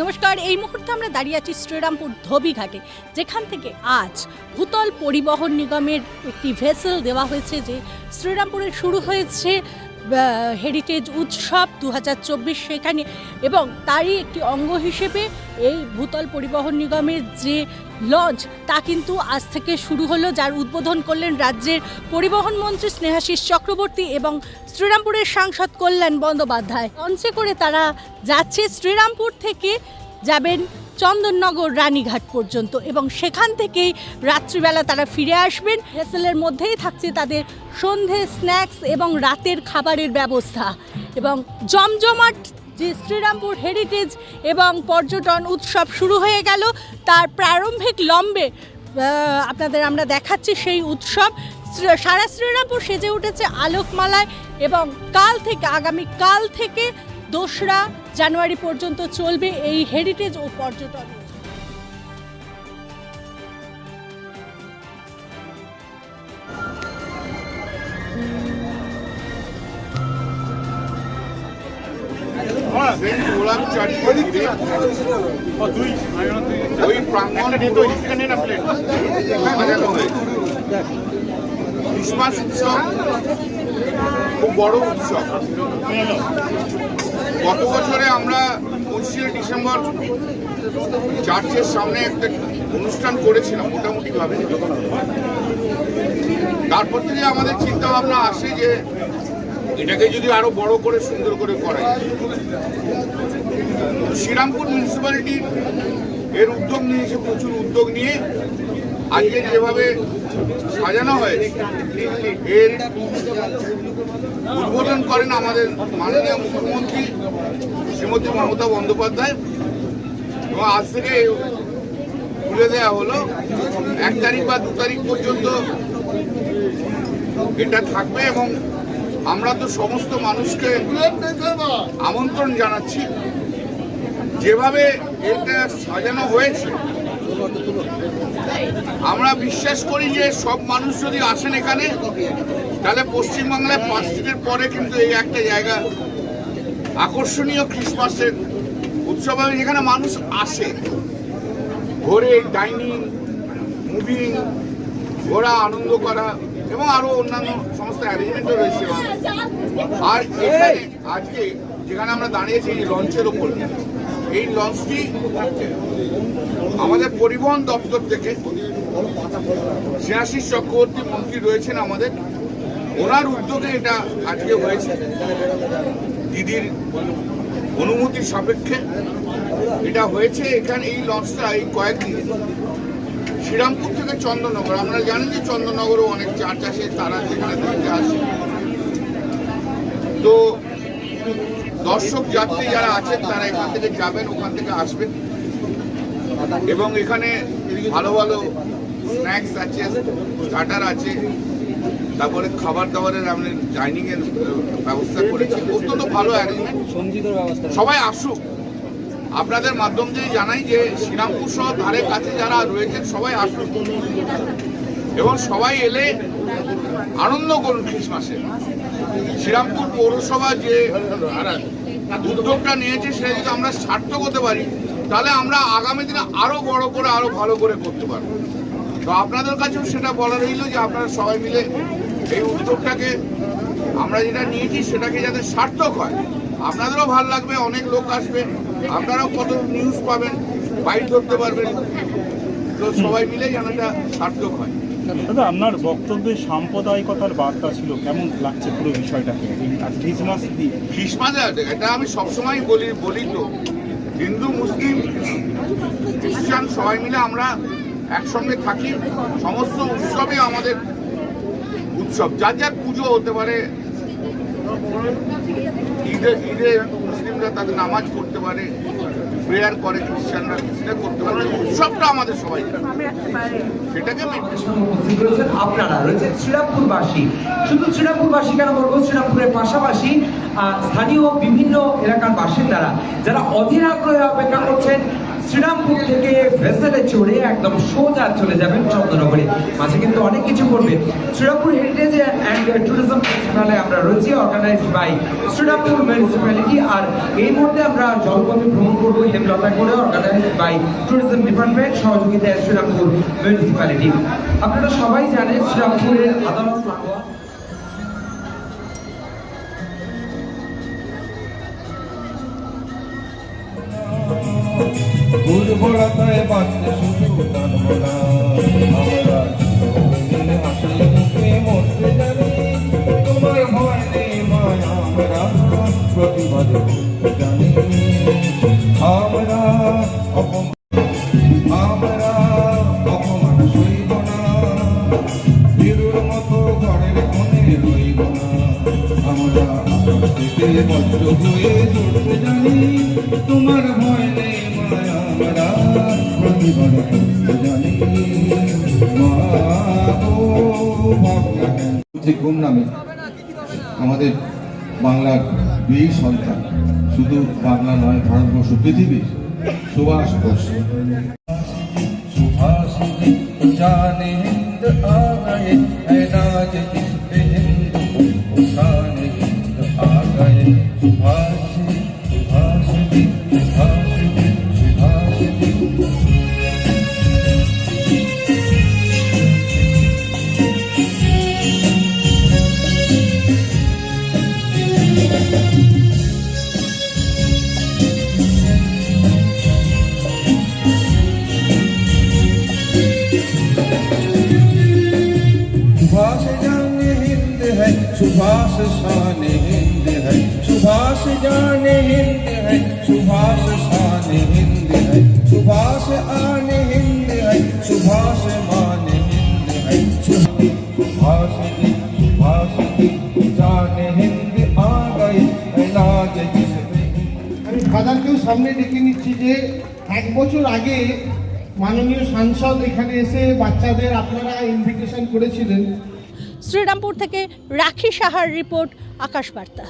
নমস্কার, এই মুহূর্তে আমরা দাঁড়িয়ে আছি শ্রীরামপুর ধোবিঘাটে যেখান থেকে আজ ভূতল পরিবহন নিগমের একটি ভেসেল দেওয়া হয়েছে যে শ্রীরামপুরে শুরু হয়েছে হেরিটেজ উৎসব দু হাজার চব্বিশ সেখানে এবং তারই একটি অঙ্গ হিসেবে এই ভূতল পরিবহন নিগমের যে লঞ্চ তা কিন্তু আজ থেকে শুরু হলো, যার উদ্বোধন করলেন রাজ্যের পরিবহন মন্ত্রী স্নেহাশিস চক্রবর্তী এবং শ্রীরামপুরের সাংসদ কল্যাণ বন্দ্যোপাধ্যায়। লঞ্চে করে তারা যাচ্ছে, শ্রীরামপুর থেকে যাবেন চন্দননগর রানীঘাট পর্যন্ত এবং সেখান থেকেই রাত্রিবেলা তারা ফিরে আসবেন। ভেসেলের মধ্যেই থাকছে তাদের সন্ধে স্ন্যাক্স এবং রাতের খাবারের ব্যবস্থা। এবং জমজমাট যে শ্রীরামপুর হেরিটেজ এবং পর্যটন উৎসব শুরু হয়ে গেল, তার প্রারম্ভিক লম্বে আপনাদের আমরা দেখাচ্ছি সেই উৎসব। সারা শ্রীরামপুর সেজে উঠেছে আলোকমালায় এবং কাল থেকে, আগামী কাল থেকে দোসরা জানুয়ারি পর্যন্ত চলবে এই হেরিটেজ ও পর্যটন হয়েছে। ক্রিসমাস উৎসব খুব বড় উৎসব গত বছরে আমরা পঁচিশে ডিসেম্বর চার্চের সামনে একটা অনুষ্ঠান করেছিলাম মোটামুটি ভাবে তারপর থেকে আমাদের চিন্তা ভাবনা আসে যে এটাকে যদি আরও বড় করে, সুন্দর করে করা শ্রীরামপুর মিউনিসিপ্যালিটি এর উদ্যোগ নিয়েছে, প্রচুর উদ্যোগ নিয়ে আজকে যেভাবে সাজানো হয়েছে, এর উদ্বোধন করেন আমাদের মাননীয় মুখ্যমন্ত্রী শ্রীমতী মমতা বন্দ্যোপাধ্যায়। এবং আজ থেকে খুলে দেওয়া হলো, এক তারিখ বা দু তারিখ পর্যন্ত এটা থাকবে এবং আমরা তো সমস্ত মানুষকে আমন্ত্রণ জানাচ্ছি। যেভাবে এটা সাজানো হয়েছে আমরা বিশ্বাস করি যে সব মানুষ যদি আসেন এখানে, তাহলে পশ্চিমবাংলায় দিনের পরে কিন্তু এই একটা জায়গা আকর্ষণীয় ক্রিসমাসের উৎসব হবে, যেখানে মানুষ আসে। ঘোরে ডাইনিং, মুভিং, ঘোরা, আনন্দ করা এবং আরও অন্যান্য সমস্ত অ্যারেঞ্জমেন্টও রয়েছে। আর এখানে, আজকে যেখানে আমরা দাঁড়িয়েছি লঞ্চের ওপর এই লঞ্চটি আমাদের পরিবহন দপ্তর থেকে শ্রেয়াশিস চক্রবর্তী মন্ত্রী রয়েছেন আমাদের। ওনার উদ্যোগে এটা আজকে হয়েছে। দিদির অনুমতি সাপেক্ষে এটা হয়েছে। এখানে এই লঞ্চটা এই কয়েকদিন শ্রীরামপুর থেকে চন্দননগর আমরা জানি যে চন্দননগরও অনেক চার্চ আছে তারা দেখতে আসে তো দর্শক যাত্রী যারা আছেন তারা এখান থেকে যাবেন ওখান থেকে আসবেন। এবং এখানে ভালো ভালো স্ন্যাক্স আছে স্টার্টার আছে। তারপরে খাবার দাবারের আপনি ডাইনিং এর ব্যবস্থা করেছি। অত্যন্ত ভালো অ্যারেঞ্জমেন্ট ব্যবস্থা সবাই আসুক। আপনাদের মাধ্যম দিয়ে জানাই যে শ্রীরামপুর সহ ধারে কাছে যারা রয়েছেন সবাই আসুক। এবং সবাই এলে আনন্দ করুন খ্রিসমাসে। শ্রীরামপুর পৌরসভা যে উদ্যোগটা নিয়েছি, সেটা যদি আমরা সার্থক হতে পারি, তাহলে আমরা আগামী দিনে আরও বড় করে, আরও ভালো করে করতে পারব। তো আপনাদের কাছেও সেটা বলা রইল যে আপনারা সবাই মিলে এই উদ্যোগটাকে, আমরা যেটা নিয়েছি সেটাকে যাতে সার্থক হয়। আপনাদেরও ভালো লাগবে, অনেক লোক আসবে, আপনারাও কত নিউজ পাবেন বাইট ধরতে পারবেন। তো সবাই মিলে যেন এটা সার্থক হয়। দাদা, আপনার বক্তব্যে সাম্প্রদায়িকতার বার্তা ছিল, কেমন লাগছে পুরো বিষয়টাকে? দিয়ে খ্রিসমাস, এটা আমি সবসময় বলি বলি তো। হিন্দু, মুসলিম, খ্রিস্টান, সবাই মিলে আমরা একসঙ্গে থাকি। সমস্ত উৎসবে আমাদের উৎসব। যার যার পুজো হতে পারে, ঈদে ঈদে মুসলিমরা তাদের নামাজ পড়তে পারে। প্রেয়ার করে খ্রিস্টানরা সেটা করতে পারে উৎসবটা আমাদের সবাই সেটাকে আপনারা। রয়েছেন শ্রীরামপুরবাসী। শুধু শ্রীরামপুরবাসী কেন বলব? শ্রীরামপুরের পাশাপাশি স্থানীয় বিভিন্ন এলাকার বাসিন্দারা যারা অধীর আগ্রহে অপেক্ষা করছেন, শ্রীরামপুর থেকে ভেসেলে চড়ে একদম সোজা চলে যাবেন চন্দ্রনগরে। মাঝে কিন্তু অনেক কিছু করবে। শ্রীরামপুর হেরিটেজ অ্যান্ড ট্যুরিজম ফেস্টিভ্যালে আমরা রয়েছি অর্গানাইজ বাই শ্রীরামপুর মিউনিসিপ্যালিটি আর এই মুহূর্তে আমরা জলপথে ভ্রমণ করব হেমলতা করে অর্গানাইজ বাই ট্যুরিজম ডিপার্টমেন্ট সহযোগিতায় শ্রীরামপুর মিউনিসিপ্যালিটি আপনারা সবাই জানেন শ্রীরামপুরের আদালত দুর্বলতায় বাঁচতে শুধু জানব না, আমরা হাসি মুখে মরতে জানি। তোমার ভয় নেই মায়, আমরা প্রতিবাদে জানি। আমরা আমরা অপমান সইব না। বীরুর মতো ঘরের কোণে রইব জানি। তোমার ভয় নেই মায়া আমরা নামে? আমাদের বাংলার বীর সন্তান। শুধু বাংলা নয়, ভারতবর্ষ, পৃথিবীর সুভাষ বোস। সুভাষ জানে সুভাষ सुभाष शान हिंद है सुभाष जान हिंद है सुभाष शान हिंद है सुभाष आन हिंद है सुभाष मान हिंद है सुभाष जी सुभाष जी जान हिंद आ गए है नाज जिसमें আমি ফাদারকেও সামনে ডেকে নিচ্ছি যে এক বছর আগে মাননীয় সাংসদ এখানে এসে বাচ্চাদের আপনারা ইনভিটেশন করেছিলেন শ্রীরামপুর থেকে রাখি সাহার রিপোর্ট আকাশ বার্তা